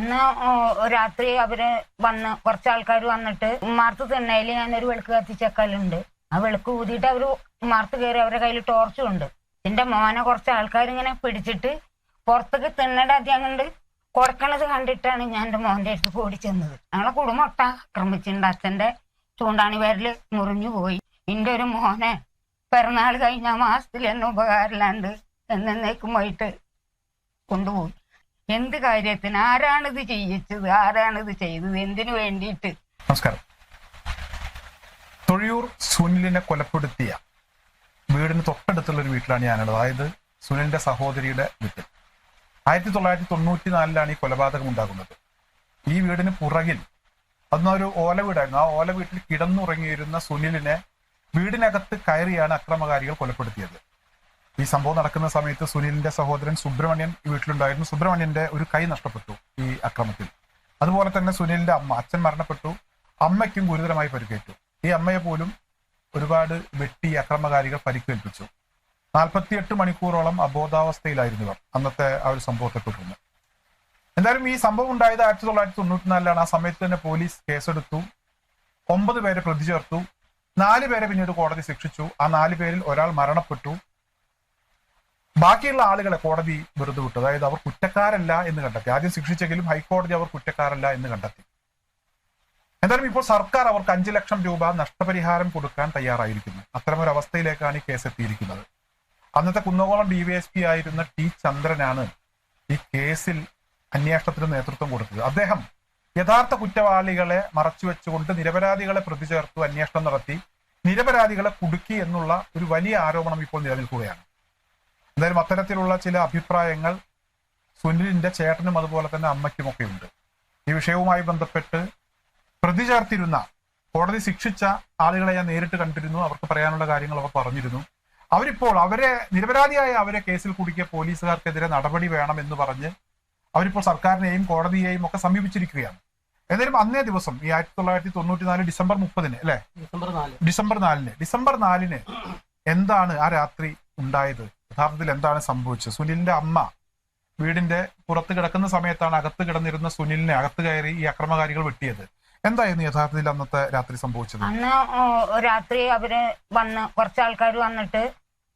അന്ന് രാത്രി അവർ വന്ന് കുറച്ച് ആൾക്കാർ വന്നിട്ട് മാർത്ത് തിണ്ണയിൽ ഞാനൊരു വിളക്ക് കത്തിച്ചേക്കലുണ്ട്. ആ വിളക്ക് ഊതിയിട്ട് അവർ മാർത്ത് കയറി അവരുടെ കയ്യിൽ ടോർച്ചും ഉണ്ട്. എന്റെ മോനെ കുറച്ച് ആൾക്കാർ ഇങ്ങനെ പിടിച്ചിട്ട് പുറത്തേക്ക് തിണ്ണയുടെ അധികം കണ്ട് കൊടുക്കണത് കണ്ടിട്ടാണ് ഞാൻ എന്റെ മോന്റെ അടുത്ത് ഓടി ചെന്നത്. ഞങ്ങളെ കുടുംബം ഒട്ട ആക്രമിച്ചിട്ടുണ്ട്. അച്ഛന്റെ ചൂണ്ടാണി പേരിൽ മുറിഞ്ഞു പോയി. എന്റെ ഒരു മോനെ പിറന്നാൾ കഴിഞ്ഞ മാസത്തിൽ എന്നെ ഉപകാരമില്ലാണ്ട് എന്നേക്കും പോയിട്ട് കൊണ്ടുപോയി. എന്ത് കാര്യത്തിന്? ആരാണിത് ചെയ്യിച്ചത്? ആരാണിത് ചെയ്തത്? എന്തിനു വേണ്ടിയിട്ട്? നമസ്കാരം. തൊഴിയൂർ സുനിലിനെ കൊലപ്പെടുത്തിയ വീടിന് തൊട്ടടുത്തുള്ള ഒരു വീട്ടിലാണ് ഞാനുള്ളത്. അതായത് സുനിലിന്റെ സഹോദരിയുടെ വീട്ടിൽ. ആയിരത്തി തൊള്ളായിരത്തി തൊണ്ണൂറ്റി നാലിലാണ് ഈ കൊലപാതകം ഉണ്ടാകുന്നത്. ഈ വീടിന് പുറകിൽ അന്നൊരു ഓല വീടായിരുന്നു. ആ ഓല വീട്ടിൽ കിടന്നുറങ്ങിയിരുന്ന സുനിലിനെ വീടിനകത്ത് കയറിയാണ് അക്രമകാരികൾ കൊലപ്പെടുത്തിയത്. ഈ സംഭവം നടക്കുന്ന സമയത്ത് സുനിലിന്റെ സഹോദരൻ സുബ്രഹ്മണ്യൻ ഈ വീട്ടിലുണ്ടായിരുന്നു. സുബ്രഹ്മണ്യന്റെ ഒരു കൈ നഷ്ടപ്പെട്ടു ഈ അക്രമത്തിൽ. അതുപോലെ തന്നെ സുനിലിന്റെ അമ്മ അച്ഛൻ മരണപ്പെട്ടു. അമ്മയ്ക്കും ഗുരുതരമായി പരിക്കേറ്റു. ഈ അമ്മയെ പോലും ഒരുപാട് വെട്ടി അക്രമകാരികൾ പരിക്കേൽപ്പിച്ചു. നാൽപ്പത്തിയെട്ട് മണിക്കൂറോളം അബോധാവസ്ഥയിലായിരുന്നു ഇവർ അന്നത്തെ ആ ഒരു സംഭവത്തെ തുടർന്ന്. എന്തായാലും ഈ സംഭവം ഉണ്ടായത് ആയിരത്തി തൊള്ളായിരത്തി തൊണ്ണൂറ്റിനാലിലാണ് ആ സമയത്ത് തന്നെ പോലീസ് കേസെടുത്തു. ഒമ്പത് പേരെ പ്രതി ചേർത്തു നാല് പേരെ പിന്നീട് കോടതി ശിക്ഷിച്ചു. ആ നാല് പേരിൽ ഒരാൾ മരണപ്പെട്ടു. ബാക്കിയുള്ള ആളുകളെ കോടതി വെറുതെ വിട്ടു. അതായത് അവർ കുറ്റക്കാരല്ല എന്ന് കണ്ടെത്തി. ആദ്യം ശിക്ഷിച്ചെങ്കിലും ഹൈക്കോടതി അവർ കുറ്റക്കാരല്ല എന്ന് കണ്ടെത്തി. എന്തായാലും ഇപ്പോൾ സർക്കാർ അവർക്ക് അഞ്ചു ലക്ഷം രൂപ നഷ്ടപരിഹാരം കൊടുക്കാൻ തയ്യാറായിരിക്കുന്നു. അത്തരമൊരു അവസ്ഥയിലേക്കാണ് ഈ കേസ് എത്തിയിരിക്കുന്നത്. അന്നത്തെ Kunnamkulam D V S P ആയിരുന്ന ടി ചന്ദ്രനാണ് ഈ കേസിൽ അന്വേഷണത്തിന് നേതൃത്വം കൊടുത്തത്. അദ്ദേഹം യഥാർത്ഥ കുറ്റവാളികളെ മറച്ചു വെച്ചുകൊണ്ട് നിരപരാധികളെ പ്രതിചേർത്തു അന്വേഷണം നടത്തി നിരപരാധികളെ കുടുക്കി എന്നുള്ള ഒരു വലിയ ആരോപണം ഇപ്പോൾ നിലനിൽക്കുകയാണ്. എന്തായാലും അത്തരത്തിലുള്ള ചില അഭിപ്രായങ്ങൾ സുനിലിന്റെ ചേട്ടനും അതുപോലെ തന്നെ അമ്മയ്ക്കുമൊക്കെ ഉണ്ട്. ഈ വിഷയവുമായി ബന്ധപ്പെട്ട് പ്രതി ചേർത്തിരുന്ന കോടതി ശിക്ഷിച്ച ആളുകളെ ഞാൻ നേരിട്ട് കണ്ടിരുന്നു. അവർക്ക് പറയാനുള്ള കാര്യങ്ങൾ അവർ പറഞ്ഞിരുന്നു. അവരിപ്പോൾ അവരെ നിരപരാധിയായ അവരെ കേസിൽ കുടുക്കിയ പോലീസുകാർക്കെതിരെ നടപടി വേണം എന്ന് പറഞ്ഞ് അവരിപ്പോൾ സർക്കാരിനെയും കോടതിയെയും ഒക്കെ സമീപിച്ചിരിക്കുകയാണ്. എന്തായാലും അന്നേ ദിവസം ഈ ആയിരത്തി തൊള്ളായിരത്തി തൊണ്ണൂറ്റി നാല് ഡിസംബർ മുപ്പതിന് അല്ലെ ഡിസംബർ നാലിന്. ഡിസംബർ നാലിന് എന്താണ് ആ രാത്രി ഉണ്ടായത്? യഥാർത്ഥത്തിൽ എന്താണ് സംഭവിച്ചത്? സുനിലിന്റെ അമ്മ വീടിന്റെ പുറത്ത് കിടക്കുന്ന സമയത്താണ് അകത്ത് കിടന്നിരുന്ന സുനിലിനെ അകത്ത് കയറി ഈ അക്രമകാരികൾ വെട്ടിയത്. എന്തായിരുന്നു യഥാർത്ഥത്തിൽ അന്നത്തെ രാത്രി സംഭവിച്ചത്? അന്ന് രാത്രി അവർ വന്ന് കുറച്ച് ആൾക്കാർ വന്നിട്ട്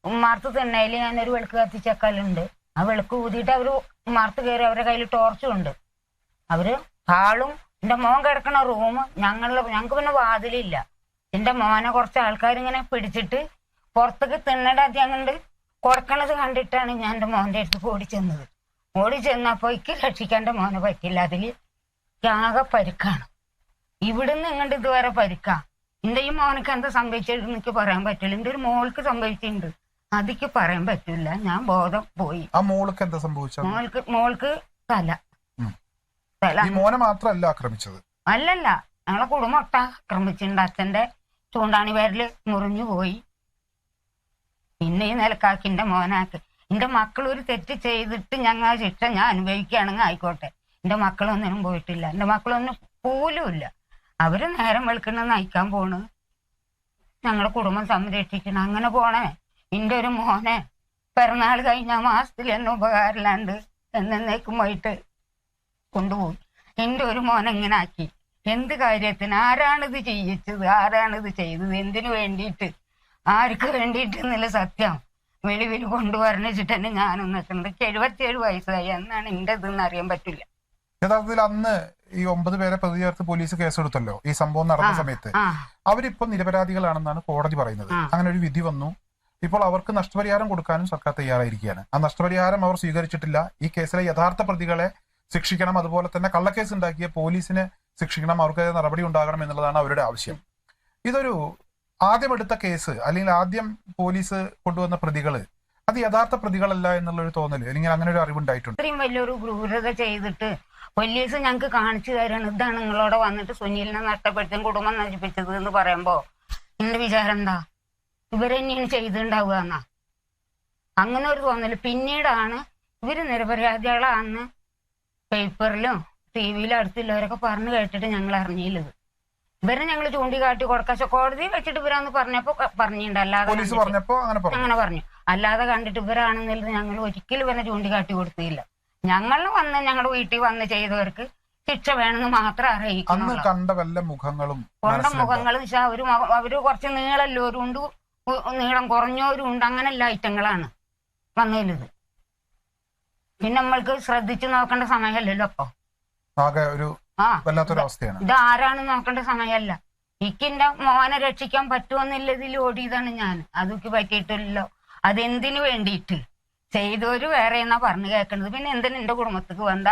ഉമ്മാർത്ത് തിണ്ണയിൽ ഞാനൊരു വിളക്ക് കത്തിച്ചേക്കലുണ്ട് ആ വിളക്ക് ഊതിയിട്ട് അവർ ഉമ്മാർത്ത് കയറി അവരുടെ കയ്യിൽ ടോർച്ചും ഉണ്ട്. അവർ ഹാളും എന്റെ മോൻ കിടക്കണ റൂം ഞങ്ങളുടെ ഞങ്ങൾക്ക് പിന്നെ വാതിലില്ല. എന്റെ മോനെ കുറച്ച് ആൾക്കാർ ഇങ്ങനെ പിടിച്ചിട്ട് പുറത്തേക്ക് തിണ്ണയുടെ അധികം കൊടുക്കണത് കണ്ടിട്ടാണ് ഞാൻ എന്റെ മോന്റെ അടുത്ത് ഓടി ചെന്നത്. ഓടി ചെന്നപ്പോ എനിക്ക് രക്ഷിക്കാൻ മോനെ പറ്റില്ല അതിൽ ആകെ പരിക്കാണ്. ഇവിടുന്ന് ഇങ്ങോട്ട് ഇതുവരെ പരിക്കാം. എന്റെ ഈ മോനക്ക് എന്താ സംഭവിച്ചത് എനിക്ക് പറയാൻ പറ്റില്ല. എന്റെ ഒരു മോൾക്ക് സംഭവിച്ചിട്ടുണ്ട്. അതിക്ക് പറയാൻ പറ്റില്ല ഞാൻ ബോധം പോയി. ആ മോൾക്ക് എന്താ സംഭവിച്ചത്? മോൾക്ക് മോൾക്ക് തല. തല. മോനെ മാത്രമല്ല ആക്രമിച്ചത്? അല്ലല്ല. ഞങ്ങളെ കുടുംബം ഒട്ടാ ആക്രമിച്ചിട്ടുണ്ട് അച്ഛന്റെ ചൂണ്ടാണി പേരിൽ മുറിഞ്ഞു പോയി. പിന്നെ ഈ നിലക്കാക്കി എന്റെ മോനാക്ക്. എന്റെ മക്കൾ ഒരു തെറ്റ് ചെയ്തിട്ട് ഞങ്ങൾ ആ ശിക്ഷ ഞാൻ അനുഭവിക്കുകയാണെങ്കിൽ ആയിക്കോട്ടെ. എന്റെ മക്കളൊന്നിനും പോയിട്ടില്ല. എന്റെ മക്കളൊന്നും പോലുമില്ല അവർ നേരം വെളുക്കണെന്ന് നയിക്കാൻ പോണ്. ഞങ്ങളുടെ കുടുംബം സംരക്ഷിക്കണം. അങ്ങനെ പോണേ. എന്റെ ഒരു മോനെ പിറന്നാൾ കഴിഞ്ഞ മാസത്തിൽ എന്നെ ഉപകാരമില്ലാണ്ട് എന്നേക്കും പോയിട്ട് കൊണ്ടുപോയി. എന്റെ ഒരു മോനെ ഇങ്ങനെ ആക്കി. എന്ത് കാര്യത്തിന്? ആരാണിത് ചെയ്യിച്ചത്? ആരാണിത് ചെയ്തത്? എന്തിനു വേണ്ടിയിട്ട് ആർക്ക് വേണ്ടിയിട്ട് എന്നുള്ള സത്യം. വെളിവിൽ കൊണ്ടുവരണ വെച്ചിട്ട് തന്നെ ഞാനൊന്ന് എത്തുന്നത് എഴുപത്തിയേഴ് വയസ്സായി. എന്നാണ് എന്റെ ഇതെന്ന് അറിയാൻ പറ്റില്ല. യഥാർത്ഥത്തിൽ അന്ന് ഈ ഒമ്പത് പേരെ പ്രതി ചേർത്ത് പോലീസ് കേസെടുത്തല്ലോ? ഈ സംഭവം നടന്ന സമയത്ത്. അവരിപ്പോ നിരപരാധികളാണെന്നാണ് കോടതി പറയുന്നത്. അങ്ങനെ ഒരു വിധി വന്നു. ഇപ്പോൾ അവർക്ക് നഷ്ടപരിഹാരം കൊടുക്കാനും സർക്കാർ തയ്യാറായിരിക്കുകയാണ്. ആ നഷ്ടപരിഹാരം അവർ സ്വീകരിച്ചിട്ടില്ല. ഈ കേസിലെ യഥാർത്ഥ പ്രതികളെ ശിക്ഷിക്കണം. അതുപോലെ തന്നെ കള്ളക്കേസ് ഉണ്ടാക്കിയ പോലീസിനെ ശിക്ഷിക്കണം. അവർക്ക് നടപടി ഉണ്ടാകണം എന്നുള്ളതാണ് അവരുടെ ആവശ്യം. ഇതൊരു ആദ്യം എടുത്ത കേസ് അല്ലെങ്കിൽ ആദ്യം പോലീസ് കൊണ്ടുവന്ന പ്രതികൾ അത് യഥാർത്ഥ പ്രതികളല്ല എന്നുള്ള ഒരു തോന്നൽ അല്ലെങ്കിൽ അങ്ങനെ ഒരു അറിവുണ്ടായിട്ടുണ്ട്. ഇത്രയും വലിയൊരു ക്രൂരത ചെയ്തിട്ട് പോലീസ് ഞങ്ങൾക്ക് കാണിച്ചു തരണം ഇതാണ് നിങ്ങളോട് വന്നിട്ട് സുനിലിനെ നഷ്ടപ്പെടുത്തും കുടുംബം നശിപ്പിച്ചത് എന്ന് പറയുമ്പോ. എന്റെ വിചാരം എന്താ? ഇവരെന്നെയാണ് ചെയ്തിട്ടുണ്ടാവുക എന്നാ? അങ്ങനെ ഒരു തോന്നൽ. പിന്നീടാണ് ഇവർ നിരപരാധികളാന്ന് പേപ്പറിലും ടി വിയിലും അടുത്തുള്ളവരൊക്കെ പറഞ്ഞു കേട്ടിട്ട് ഞങ്ങൾ അറിഞ്ഞില്ലത്. ഇവരെ ഞങ്ങൾ ചൂണ്ടിക്കാട്ടി കൊടുക്കാശ കോടതി വെച്ചിട്ട് ഇവരാന്ന് പറഞ്ഞപ്പോ പറഞ്ഞിട്ടുണ്ട് അല്ലാതെ പോലീസ് കണ്ടിട്ട്. പറഞ്ഞപ്പോ അങ്ങനെ പറഞ്ഞു. അല്ലാതെ കണ്ടിട്ട് ഇവരാണെന്നുള്ളത് ഞങ്ങൾ ഒരിക്കലും ഇവരെ ചൂണ്ടിക്കാട്ടി കൊടുത്തില്ല. ഞങ്ങൾ വന്ന് ഞങ്ങളുടെ വീട്ടിൽ വന്ന് ചെയ്തവർക്ക് ശിക്ഷ വേണമെന്ന് മാത്രം അന്ന് കണ്ട വല്ല മുഖങ്ങളും കൊണ്ട മുഖങ്ങളും അവർ അവർ കുറച്ച് നീളല്ലോരും ഉണ്ട് നീളം കുറഞ്ഞവരും ഉണ്ട് അങ്ങനെയുള്ള ഐറ്റങ്ങളാണ് വന്നതിലിത് പിന്നെ നമ്മൾക്ക് ശ്രദ്ധിച്ചു നോക്കേണ്ട സമയമല്ലല്ലോ അപ്പൊ ആകെ ഒരു ആ. വല്ലാത്തൊരു അവസ്ഥയാണ് ഇത് ആരാണ് നോക്കേണ്ട സമയമല്ല. എനിക്കിന്റെ മോനെ രക്ഷിക്കാൻ പറ്റുമെന്നുള്ളതിൽ ഓടിയതാണ് ഞാൻ. അതൊക്കെ പറ്റിയിട്ടില്ലല്ലോ അതെന്തിനു വേണ്ടിയിട്ട്? ചെയ്തവര് വേറെ എന്നാ പറഞ്ഞു കേൾക്കണത്? പിന്നെ എന്തിനാ എന്റെ കുടുംബത്തിക്ക് വന്ന?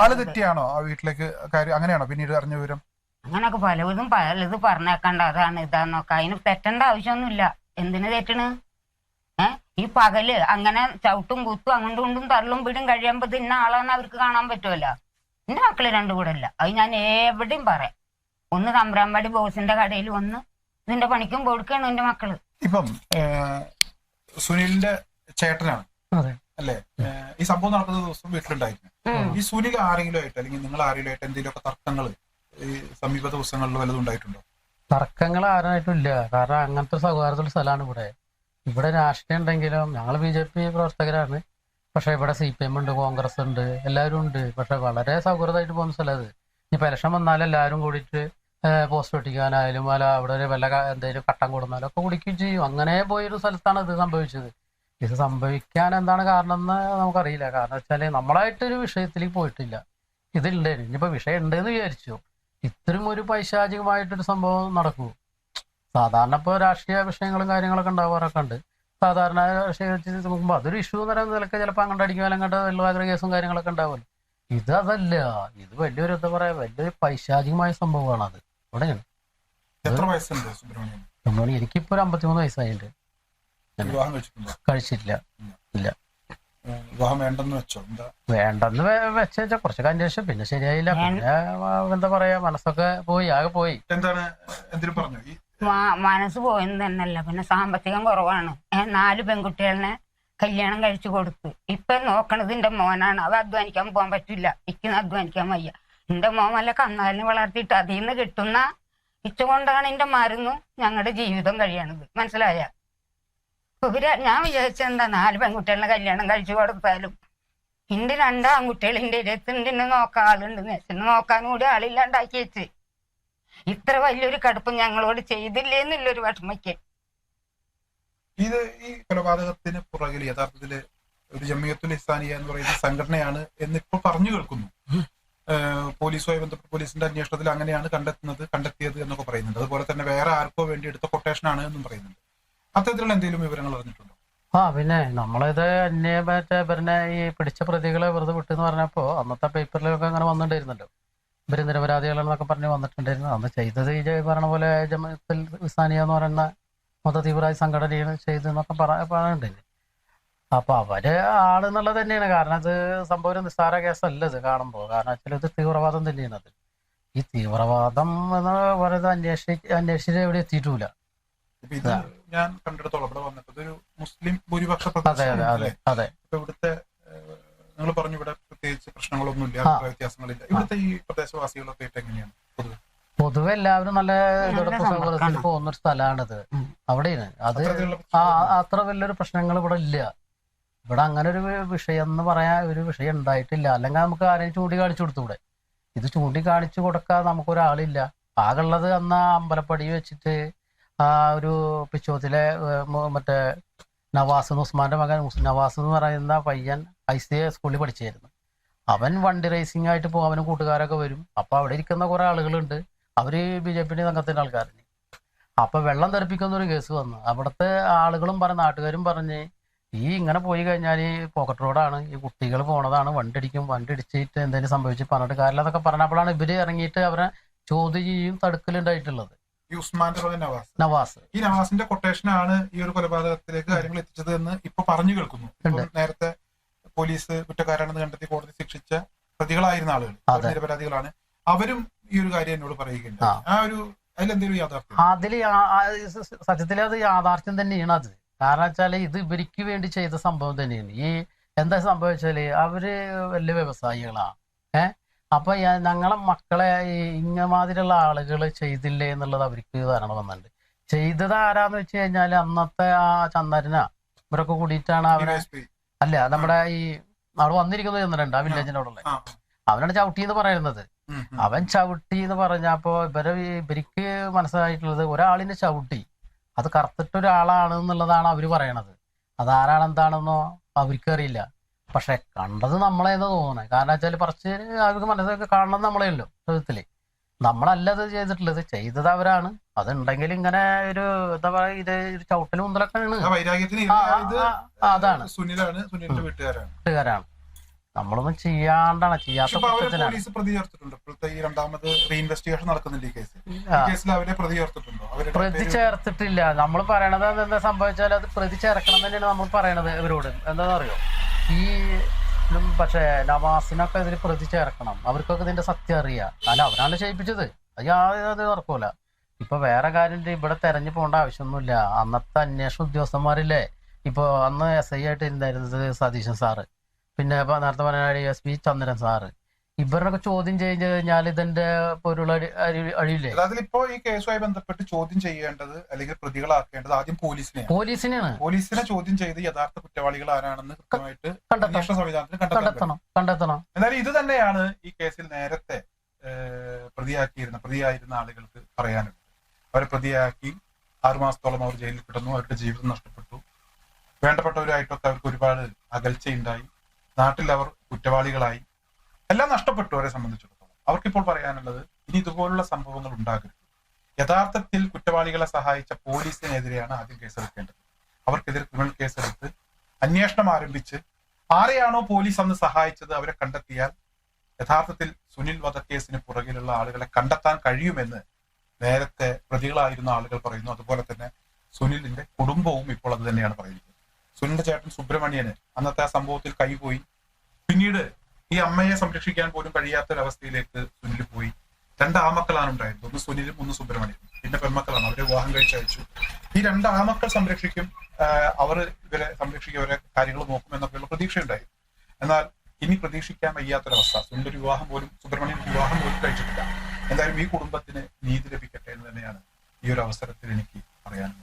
ആൾ തെറ്റിയാണോ ആ വീട്ടിലേക്ക് അങ്ങനെയാണോ പിന്നീട് അറിഞ്ഞ വിവരം? അങ്ങനൊക്കെ പലതും പലത് പറഞ്ഞേക്കണ്ട. അതാണ് ഇതാന്നൊക്കെ അതിന് തെറ്റേണ്ട ആവശ്യമൊന്നുമില്ല. എന്തിനു തെറ്റണ്? ഏഹ് ഈ പകൽ അങ്ങനെ ചവിട്ടും കുത്തും അങ്ങോട്ടും കൊണ്ടും തള്ളും പിടും കഴിയുമ്പോ തിന്ന ആളാന്ന് അവർക്ക് കാണാൻ പറ്റുമല്ലോ എന്റെ മക്കൾ രണ്ടു കൂടെ അല്ല അത് ഞാൻ എവിടെയും പറയാം. ഒന്ന് തമ്പ്രാമ്പാടി ബോസിന്റെ കടയിൽ വന്ന് ഇതിന്റെ പണിക്കും കൊടുക്കണം എന്റെ മക്കൾ. ഇപ്പം സുനിലിന്റെ ചേട്ടനാണ്. അതെ. അല്ലേ? ഈ സംഭവം നടക്കുന്ന ദിവസം വീട്ടിലുണ്ടായിരുന്നു. ഈ സുനിൽ ആരെങ്കിലും ആയിട്ട് അല്ലെങ്കിൽ നിങ്ങൾ ആരെങ്കിലും ആയിട്ട് എന്തെങ്കിലുമൊക്കെ തർക്കങ്ങൾ ഈ സമീപ ദിവസങ്ങളിൽ വല്ലതും ഉണ്ടായിട്ടുണ്ടോ? തർക്കങ്ങൾ ആരായിട്ടും ഇല്ല കാരണം അങ്ങനത്തെ സൗഹാർദ്ദമുള്ള സ്ഥലമാണ് ഇവിടെ. ഇവിടെ രാഷ്ട്രീയം ഉണ്ടെങ്കിലും ഞങ്ങൾ ബി ജെ പി പ്രവർത്തകരാണ്. പക്ഷെ ഇവിടെ സി പി എം ഉണ്ട് കോൺഗ്രസ് ഉണ്ട് എല്ലാവരും ഉണ്ട്. പക്ഷെ വളരെ സൗഹൃദമായിട്ട് പോകുന്ന സ്ഥലം അത്. ഇനിയിപ്പോൾ ഇലക്ഷൻ വന്നാൽ എല്ലാവരും കൂടിയിട്ട് പോസ്റ്റ് ഒട്ടിക്കാനായാലും അല്ല അവിടെ ഒരു വല്ല എന്തെങ്കിലും കട്ടം കൊടുന്നാലും ഒക്കെ കുടിക്കുകയും ചെയ്യും. അങ്ങനെ പോയൊരു സ്ഥലത്താണ് ഇത് സംഭവിച്ചത്. ഇത് സംഭവിക്കാൻ എന്താണ് കാരണം എന്ന് നമുക്കറിയില്ല. കാരണം വെച്ചാൽ നമ്മളായിട്ടൊരു വിഷയത്തിലേക്ക് പോയിട്ടില്ല. ഇതുണ്ട് ഇനിയിപ്പോൾ വിഷയം ഉണ്ടെന്ന് വിചാരിച്ചു. ഇത്തരം ഒരു പൈശാചികമായിട്ടൊരു സംഭവം നടക്കൂ. സാധാരണ ഇപ്പോൾ രാഷ്ട്രീയ വിഷയങ്ങളും കാര്യങ്ങളൊക്കെ ഉണ്ടാവാറൊക്കെ ഉണ്ട്. സാധാരണ വെച്ച് നോക്കുമ്പോൾ അതൊരു ഇഷ്യൂ എന്ന് പറയുന്ന നിലയ്ക്ക് ചിലപ്പോൾ അങ്ങോട്ട് അടിക്കുമ്പോൾ അങ്ങോട്ട് വെള്ളവാഗ്ര കേസും കാര്യങ്ങളൊക്കെ ഉണ്ടാവുമല്ലോ. ഇത് അതല്ല. ഇത് വലിയൊരു എന്താ പറയാ വലിയൊരു പൈശാചികമായ സംഭവമാണ് അത്. അവിടെയാണ് എത്ര വയസ്സുണ്ട് സുബ്രഹ്മണ്യൻ നമ്മൾ എനിക്കിപ്പോൾ ഒരു അമ്പത്തിമൂന്ന് വയസ്സായിട്ട് കഴിച്ചിട്ടില്ല. ഇല്ല. വിവാഹം വേണ്ടെന്ന് വെച്ചോ? വെച്ചാൽ കുറച്ചൊക്കെ അന്വേഷിച്ചു പിന്നെ ശരിയായില്ല. പിന്നെ എന്താ പറയാ മനസ്സൊക്കെ പോയി ആകെ പോയി. എന്താണ് എന്തിനു പറഞ്ഞു? മനസ്സ് പോയെന്ന് തന്നെയല്ല. പിന്നെ സാമ്പത്തികം കുറവാണ്. നാല് പെൺകുട്ടികളെ കല്യാണം കഴിച്ചു കൊടുത്തു. ഇപ്പൊ നോക്കണത് എന്റെ മോനാണ്. അത് അധ്വാനിക്കാൻ പോകാൻ പറ്റില്ല. ഇക്കുന്ന അധ്വാനിക്കാൻ വയ്യ. എന്റെ മോൻ വല്ല കന്നാലിനെ വളർത്തിയിട്ട് അതിൽ നിന്ന് കിട്ടുന്ന ഇച്ച കൊണ്ടാണ് എന്റെ മരുന്നും ഞങ്ങളുടെ ജീവിതം കഴിയണത്. മനസ്സിലായ? ഞാൻ വിചാരിച്ചെന്താ നാല് പെൺകുട്ടികളെ കല്യാണം കഴിച്ചു കൊടുത്താലും എന്റെ രണ്ട് ആൺകുട്ടികൾ എന്റെ ഇരുപത്തിണ്ട് നോക്കാൻ ആളുണ്ട്. നോക്കാനും കൂടി ആളില്ലാണ്ടാക്കി വെച്ച് ഇത്ര വലിയൊരു കടുപ്പം ഞങ്ങളോട് ചെയ്തില്ലേ എന്നുള്ളൊരു വിഷമയ്ക്ക് ഇത് ഈ കൊലപാതകത്തിന് പുറകിൽ യഥാർത്ഥത്തിൽ ഒരു ജമ്മിയത്തുൽ ഇസ്ലാനിയ എന്ന് പറയുന്ന സംഘടനയാണ് എന്നിപ്പോ പറഞ്ഞു കേൾക്കുന്നു. പോലീസുമായി ബന്ധപ്പെട്ട് പോലീസിന്റെ അന്വേഷണത്തിൽ അങ്ങനെയാണ് കണ്ടെത്തുന്നത് കണ്ടെത്തിയത് എന്നൊക്കെ പറയുന്നുണ്ട്. അതുപോലെ തന്നെ വേറെ ആർക്കോ വേണ്ടി എടുത്ത കൊട്ടേഷൻ ആണ് എന്നും പറയുന്നുണ്ട്. അത്തരത്തിലുള്ള എന്തെങ്കിലും വിവരങ്ങൾ അറിഞ്ഞിട്ടുണ്ടോ? ആ പിന്നെ നമ്മളിത് അന്യ മറ്റേ പിന്നെ ഈ പിടിച്ച പ്രതികളെ വെറുതെ വിട്ടെന്ന് പറഞ്ഞപ്പോ അന്നത്തെ പേപ്പറിലൊക്കെ അങ്ങനെ വന്നിട്ടുണ്ടായിരുന്നല്ലോ. ഇവർ നിരപരാധികളെന്നൊക്കെ പറഞ്ഞ് വന്നിട്ടുണ്ടായിരുന്നു. അന്ന് ചെയ്തത് ഈ പറഞ്ഞ പോലെ ജമത്തിൽ ഇസാനിയ എന്ന് പറയുന്ന മത തീവ്രവാദി സംഘടനയാണ് ചെയ്തതെന്നൊക്കെ പറ പറയുന്നുണ്ട് അപ്പൊ അവർ ആളെന്നുള്ളത് തന്നെയാണ്. കാരണം ഇത് സംഭവം ഒരു നിസ്സാര കേസല്ല ഇത് കാണുമ്പോൾ കാരണം വെച്ചാൽ ഇത് തീവ്രവാദം തന്നെയാണ് അത്. ഈ തീവ്രവാദം എന്ന് പറയുന്നത് അന്വേഷി അന്വേഷിച്ച് എവിടെ എത്തിയിട്ടില്ല ഞാൻ കണ്ടിടത്തോളം ഇവിടെ വന്നിട്ട് ഒരു മുസ്ലിം ഭൂരിപക്ഷ അതെ അതെ അതെ? അതെ. ഇവിടുത്തെ നിങ്ങൾ പറഞ്ഞു ഇവിടെ പ്രത്യേകിച്ച് പ്രശ്നങ്ങളൊന്നുമില്ല ഇല്ല അഭിപ്രായ വ്യത്യാസങ്ങളില്ല. ഇവിടുത്തെ ഈ പ്രദേശവാസികളൊക്കെ ആയിട്ട് എങ്ങനെയാണ്? പൊതുവെ? പൊതുവെ എല്ലാവരും നല്ല സൗകര്യത്തിൽ. പോകുന്ന ഒരു സ്ഥലമാണിത്. അവിടെയാണ്. അത് ആ അത്ര വലിയൊരു പ്രശ്നങ്ങൾ ഇവിടെ ഇല്ല. ഇവിടെ അങ്ങനെ ഒരു വിഷയം എന്ന് പറയാൻ ഒരു വിഷയം ഉണ്ടായിട്ടില്ല. അല്ലെങ്കിൽ നമുക്ക് ആരെയും ചൂണ്ടിക്കാണിച്ചു കൊടുത്തൂടെ ഇത് ചൂണ്ടിക്കാണിച്ചു കൊടുക്കാൻ നമുക്കൊരാളില്ല ആകെയുള്ളത് അന്ന് അമ്പലപ്പടി വെച്ചിട്ട് ആ ഒരു പിച്ചോത്തിലെ മറ്റേ നവാസ് എന്ന് ഉസ്മാന്റെ മകൻ നവാസ് എന്ന് പറയുന്ന പയ്യൻ ഐ സി സ്കൂളിൽ പഠിച്ചായിരുന്നു. അവൻ വണ്ടി റേസിംഗ് ആയിട്ട് പോകും അവനും കൂട്ടുകാരൊക്കെ വരും. അപ്പൊ അവിടെ ഇരിക്കുന്ന കുറെ ആളുകളുണ്ട്. അവർ ബി ജെ പിന്റെ സംഘത്തിന്റെ ആൾക്കാരാണ്. അപ്പൊ വെള്ളം തെറിപ്പിക്കുന്ന ഒരു കേസ് വന്നു. അവിടുത്തെ ആളുകളും പറഞ്ഞ നാട്ടുകാരും പറഞ്ഞ് ഈ ഇങ്ങനെ പോയി കഴിഞ്ഞാൽ ഈ പോക്കറ്റ് റോഡാണ് ഈ കുട്ടികൾ പോണതാണ്. വണ്ടി അടിക്കും വണ്ടി അടിച്ചിട്ട് എന്തെങ്കിലും സംഭവിച്ച് പറഞ്ഞിട്ട് കാര്യമില്ലെന്നൊക്കെ പറഞ്ഞപ്പോഴാണ് ഇവർ ഇറങ്ങിയിട്ട് അവരെ ചോദ്യം ചെയ്യും തടുക്കലുണ്ടായിട്ടുള്ളത്. നവാസ്. ഈ നവാസിന്റെ കൊട്ടേഷനാണ് ഈ ഒരു കൊലപാതകത്തിലേക്ക് കാര്യങ്ങൾ എത്തിച്ചത് എന്ന് ഇപ്പൊ പറഞ്ഞു കേൾക്കുന്നു. നേരത്തെ പോലീസ് കുറ്റക്കാരാണെന്ന് കണ്ടെത്തി കോടതി ശിക്ഷിച്ച പ്രതികളായിരുന്ന ആളുകൾ. നിരപരാധികളാണ്. അവരും ഈ ഒരു കാര്യം എന്നോട് പറയുകയുണ്ട് ആ. ഒരു അതിലെന്തെങ്കിലും യാഥാർത്ഥ്യം? അതിൽ സത്യത്തിൽ അത് യാഥാർത്ഥ്യം തന്നെയാണ് അത്. കാരണം വെച്ചാൽ ഇത് ഇവർക്ക് വേണ്ടി ചെയ്ത സംഭവം തന്നെയാണ്. ഈ എന്താ സംഭവിച്ചാൽ അവർ വലിയ വ്യവസായികളാ. ഏ? അപ്പൊ ഞങ്ങളെ മക്കളെ ഇങ്ങമാതിരിയുള്ള ആളുകൾ ചെയ്തില്ലേ എന്നുള്ളത് അവർക്ക് ധാരണ വന്നിട്ടുണ്ട്. ചെയ്തത് ആരാന്ന് വെച്ച് കഴിഞ്ഞാൽ അന്നത്തെ ആ ചന്ദരന ഇവരൊക്കെ കൂടിയിട്ടാണ് അവരെ. അല്ല നമ്മുടെ ഈ അവിടെ വന്നിരിക്കുന്നത് ചെന്നിട്ടുണ്ട് ആ വില്ലേജിന്റെ അവിടെ. അവനാണ് ചവിട്ടി എന്ന് പറയുന്നത്. അവൻ ചവിട്ടി എന്ന് പറഞ്ഞപ്പോ ഇവരെ ഇവർക്ക് മനസ്സിലായിട്ടുള്ളത് ഒരാളിനെ ചവിട്ടി. അത് കറുത്തിട്ടൊരാളാണ് എന്നുള്ളതാണ് അവർ പറയണത്. അതാരാണ് എന്താണെന്നോ അവർക്ക് അറിയില്ല. പക്ഷെ കണ്ടത് നമ്മളെ എന്ന് തോന്നണേ കാരണം വെച്ചാൽ കുറച്ച് അവർക്ക് മനസ്സിലൊക്കെ കാണണം നമ്മളെയല്ലോ ജീവിതത്തിൽ നമ്മളല്ല അത് ചെയ്തിട്ടുള്ളത്. ചെയ്തത് അവരാണ്. അതുണ്ടെങ്കിൽ ഇങ്ങനെ ഒരു എന്താ പറയാ ഇത് ഒരു ചവിട്ടലും മുന്തലൊക്കെയാണ് അതാണ്. സുനിലാണ് സുനിലിന്റെ വീട്ടുകാരാണ്. വീട്ടുകാരാണ്. നമ്മളൊന്നും ചെയ്യാണ്ടാണ് ചെയ്യാത്ത പോലീസ് പ്രതി ചേർത്തിട്ടുണ്ട്. ഇപ്പോഴത്തെ ഈ രണ്ടാമത് റീഇൻവെസ്റ്റിഗേഷൻ നടക്കുന്നുണ്ട് ഈ കേസിൽ. ഈ കേസിൽ അവരെ പ്രതി ചേർത്തിട്ടുണ്ടോ? പ്രതി ചേർത്തിട്ടില്ല. നമ്മൾ പറയണത് എന്താ സംഭവിച്ചാൽ അത് പ്രതി ചേർക്കണം തന്നെയാണ് നമ്മൾ പറയണത് ഇവരോട്. എന്താണെന്ന് അറിയോ ഈ പക്ഷേ നവാസിനൊക്കെ ഇതിൽ പ്രതി ചേർക്കണം. അവർക്കൊക്കെ ഇതിന്റെ സത്യം അറിയാം. അല്ല അവരാണ് ചെയ്യിപ്പിച്ചത് അത് യാതൊരു നടക്കൂല. ഇപ്പൊ വേറെ കാര്യം ഇവിടെ തെരഞ്ഞു പോകേണ്ട ആവശ്യമൊന്നുമില്ല. അന്നത്തെ അന്വേഷണ ഉദ്യോഗസ്ഥന്മാരില്ലേ? ഇപ്പൊ അന്ന് എസ് ഐ ആയിട്ട് ഉണ്ടായിരുന്നത് സതീശൻ സാറ്? പിന്നെ ഇപ്പൊ നേരത്തെ പറഞ്ഞ എസ് പി ചന്ദ്രൻ സാറ്. ഇവരുടെ ചോദ്യം ചെയ്ത് കഴിഞ്ഞാൽ ഇതിന്റെ അഴിയില്ലേ അതിലിപ്പോ ഇപ്പോ ഈ കേസുമായി ബന്ധപ്പെട്ട് ചോദ്യം ചെയ്യേണ്ടത് അല്ലെങ്കിൽ പ്രതികളാക്കേണ്ടത് ആദ്യം പോലീസിനെ പോലീസിനെയാണ്? പോലീസിനെ ചോദ്യം ചെയ്ത് യഥാർത്ഥ കുറ്റവാളികൾ ആരാണെന്ന് കൃത്യമായിട്ട് അന്വേഷണ സംവിധാനത്തിന് കണ്ടെത്തണം. എന്നാലും ഇത് തന്നെയാണ് ഈ കേസിൽ നേരത്തെ പ്രതിയാക്കിയിരുന്ന പ്രതിയായിരുന്ന ആളുകൾക്ക് പറയാനുള്ളത്. അവരെ പ്രതിയാക്കി ആറുമാസത്തോളം അവർ ജയിലിൽ കിടന്നു അവരുടെ ജീവിതം നഷ്ടപ്പെട്ടു. വേണ്ടപ്പെട്ടവരായിട്ടൊക്കെ അവർക്ക് ഒരുപാട് അകൽച്ചയുണ്ടായി. നാട്ടിൽ അവർ കുറ്റവാളികളായി. എല്ലാം നഷ്ടപ്പെട്ടു അവരെ സംബന്ധിച്ചിടത്തോളം. അവർക്കിപ്പോൾ പറയാനുള്ളത് ഇനി ഇതുപോലുള്ള സംഭവങ്ങൾ ഉണ്ടാകരുത്. യഥാർത്ഥത്തിൽ കുറ്റവാളികളെ സഹായിച്ച പോലീസിനെതിരെയാണ് ആദ്യം കേസെടുക്കേണ്ടത്. അവർക്കെതിരെ ക്രിമിനൽ കേസെടുത്ത് അന്വേഷണം ആരംഭിച്ച് ആരെയാണോ പോലീസ് അന്ന് സഹായിച്ചത് അവരെ കണ്ടെത്തിയാൽ യഥാർത്ഥത്തിൽ സുനിൽ വധക്കേസിന് പുറകിലുള്ള ആളുകളെ കണ്ടെത്താൻ കഴിയുമെന്ന് നേരത്തെ പ്രതികളായിരുന്ന ആളുകൾ പറയുന്നു. അതുപോലെ തന്നെ സുനിലിന്റെ കുടുംബവും ഇപ്പോൾ അത് തന്നെയാണ് പറയുന്നത്. സുനിലിന്റെ ചേട്ടൻ സുബ്രഹ്മണ്യന് അന്നത്തെ ആ സംഭവത്തിൽ കൈപോയി. പിന്നീട് ഈ അമ്മയെ സംരക്ഷിക്കാൻ പോലും കഴിയാത്തൊരവസ്ഥയിലേക്ക് സുനിൽ പോയി. രണ്ട് ആമക്കളാണ് ഉണ്ടായത് ഒന്ന് സുനിലും ഒന്ന് സുബ്രഹ്മണ്യനും. പിന്നെ പെൺമക്കളാണ്. അവരെ വിവാഹം കഴിച്ചയച്ചു ഈ രണ്ട് ആമക്കൾ സംരക്ഷിക്കും അവർ ഇവരെ സംരക്ഷിക്കും അവരെ കാര്യങ്ങൾ നോക്കും എന്നൊക്കെയുള്ള പ്രതീക്ഷയുണ്ടായിരുന്നു. എന്നാൽ ഇനി പ്രതീക്ഷിക്കാൻ വയ്യാത്തൊരവസ്ഥ. സുനിന്റെ വിവാഹം പോലും സുബ്രഹ്മണ്യൻ വിവാഹം പോലും കഴിച്ചിട്ടില്ല. എന്തായാലും ഈ കുടുംബത്തിന് നീതി ലഭിക്കട്ടെ എന്ന് തന്നെയാണ് ഈ ഒരു അവസരത്തിൽ എനിക്ക് പറയാനുള്ളത്.